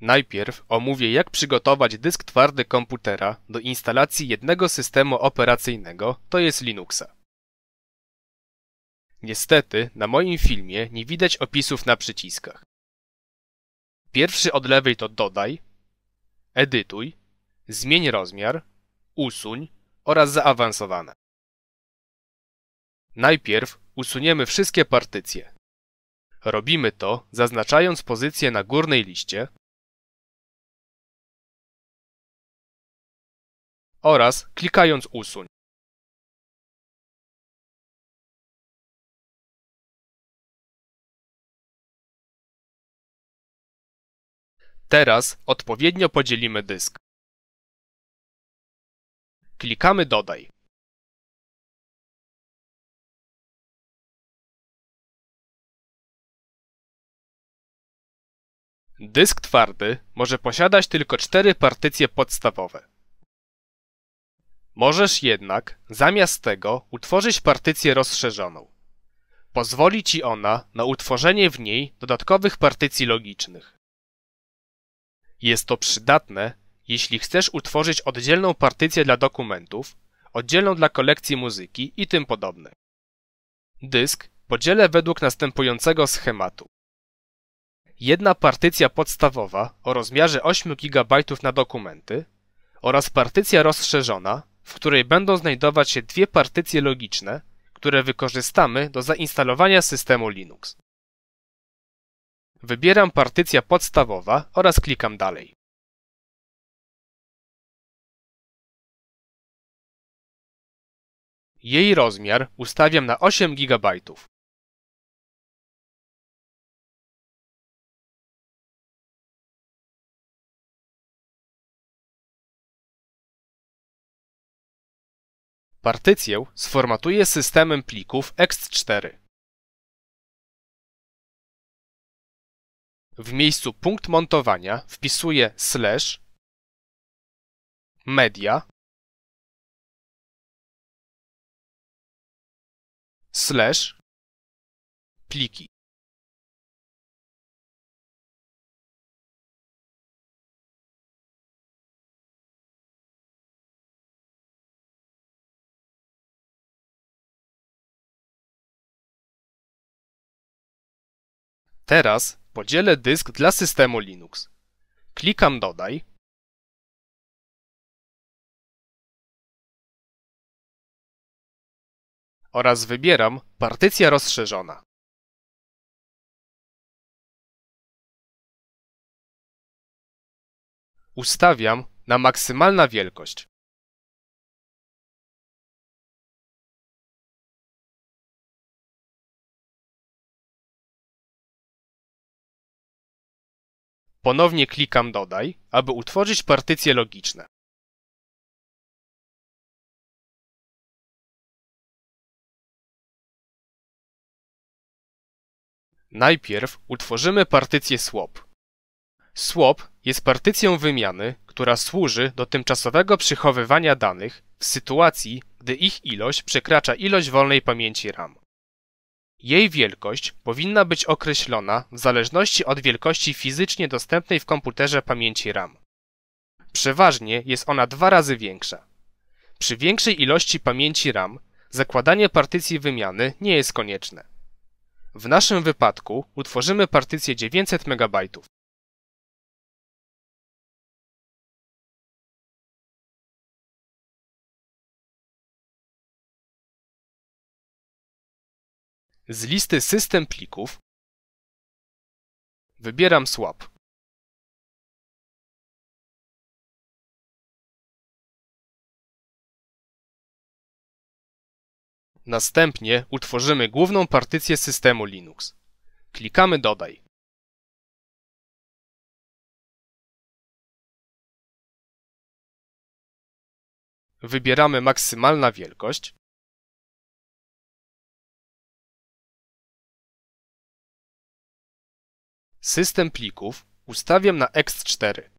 Najpierw omówię jak przygotować dysk twardy komputera do instalacji jednego systemu operacyjnego, to jest Linuxa. Niestety, na moim filmie nie widać opisów na przyciskach. Pierwszy od lewej to dodaj, edytuj, zmień rozmiar, usuń oraz zaawansowane. Najpierw usuniemy wszystkie partycje. Robimy to zaznaczając pozycję na górnej liście oraz klikając usuń. Teraz odpowiednio podzielimy dysk. Klikamy Dodaj. Dysk twardy może posiadać tylko cztery partycje podstawowe. Możesz jednak, zamiast tego, utworzyć partycję rozszerzoną. Pozwoli ci ona na utworzenie w niej dodatkowych partycji logicznych. Jest to przydatne, jeśli chcesz utworzyć oddzielną partycję dla dokumentów, oddzielną dla kolekcji muzyki i tym podobne. Dysk podzielę według następującego schematu. Jedna partycja podstawowa o rozmiarze 8 GB na dokumenty oraz partycja rozszerzona, w której będą znajdować się dwie partycje logiczne, które wykorzystamy do zainstalowania systemu Linux. Wybieram partycja podstawowa oraz klikam dalej. Jej rozmiar ustawiam na 8 GB. Partycję sformatuję systemem plików ext4. W miejscu punkt montowania wpisuję slash media slash pliki. Teraz podzielę dysk dla systemu Linux. Klikam Dodaj. Oraz wybieram Partycja rozszerzona. Ustawiam na maksymalna wielkość. Ponownie klikam Dodaj, aby utworzyć partycje logiczne. Najpierw utworzymy partycję swap. Swap jest partycją wymiany, która służy do tymczasowego przechowywania danych w sytuacji, gdy ich ilość przekracza ilość wolnej pamięci RAM. Jej wielkość powinna być określona w zależności od wielkości fizycznie dostępnej w komputerze pamięci RAM. Przeważnie jest ona dwa razy większa. Przy większej ilości pamięci RAM zakładanie partycji wymiany nie jest konieczne. W naszym wypadku utworzymy partycję 900 MB. Z listy System plików wybieram Swap. Następnie utworzymy główną partycję systemu Linux. Klikamy Dodaj. Wybieramy maksymalna wielkość System plików ustawiam na ext4.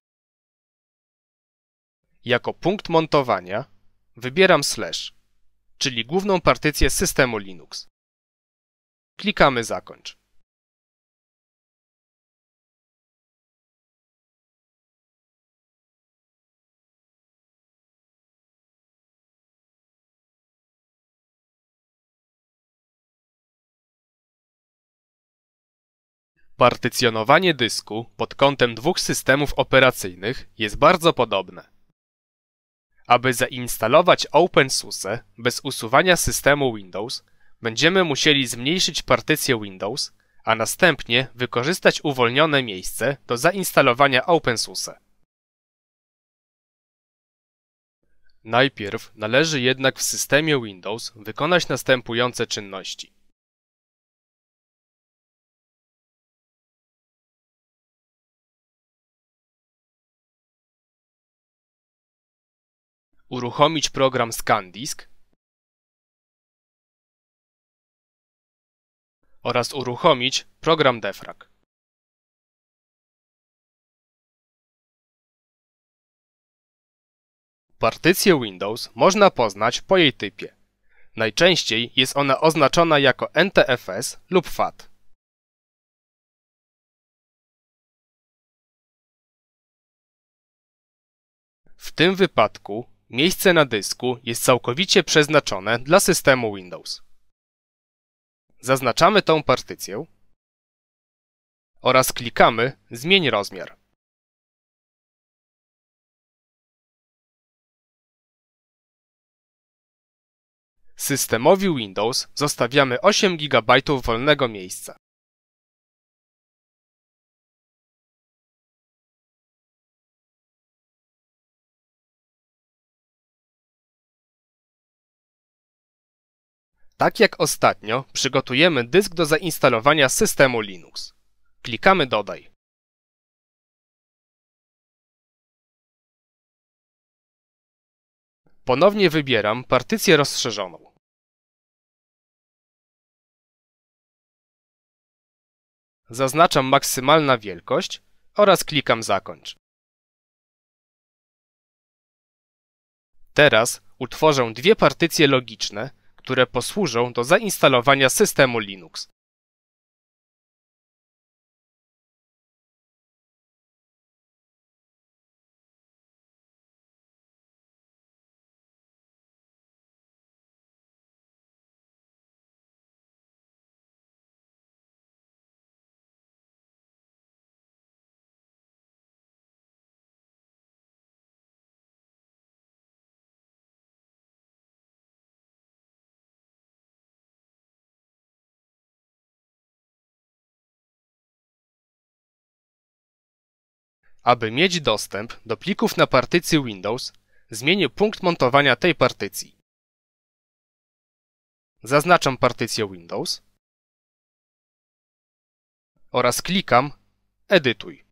Jako punkt montowania wybieram slash, czyli główną partycję systemu Linux. Klikamy Zakończ. Partycjonowanie dysku pod kątem dwóch systemów operacyjnych jest bardzo podobne. Aby zainstalować OpenSUSE bez usuwania systemu Windows, będziemy musieli zmniejszyć partycję Windows, a następnie wykorzystać uwolnione miejsce do zainstalowania OpenSUSE. Najpierw należy jednak w systemie Windows wykonać następujące czynności. Uruchomić program ScanDisk oraz uruchomić program Defrag. Partycję Windows można poznać po jej typie. Najczęściej jest ona oznaczona jako NTFS lub FAT. W tym wypadku miejsce na dysku jest całkowicie przeznaczone dla systemu Windows. Zaznaczamy tą partycję oraz klikamy Zmień rozmiar. Systemowi Windows zostawiamy 8 GB wolnego miejsca. Tak jak ostatnio, przygotujemy dysk do zainstalowania systemu Linux. Klikamy Dodaj. Ponownie wybieram partycję rozszerzoną. Zaznaczam maksymalna wielkość oraz klikam Zakończ. Teraz utworzę dwie partycje logiczne, które posłużą do zainstalowania systemu Linux. Aby mieć dostęp do plików na partycji Windows, zmienię punkt montowania tej partycji. Zaznaczam partycję Windows oraz klikam Edytuj.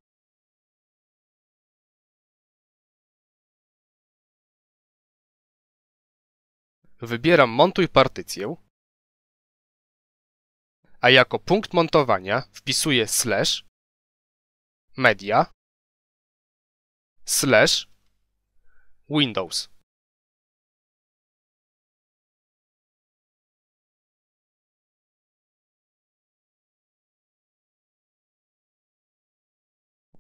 Wybieram Montuj partycję, a jako punkt montowania wpisuję slash media slash Windows.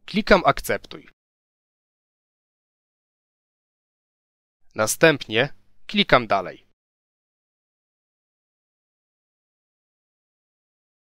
Klikam Akceptuj. Następnie klikam Dalej.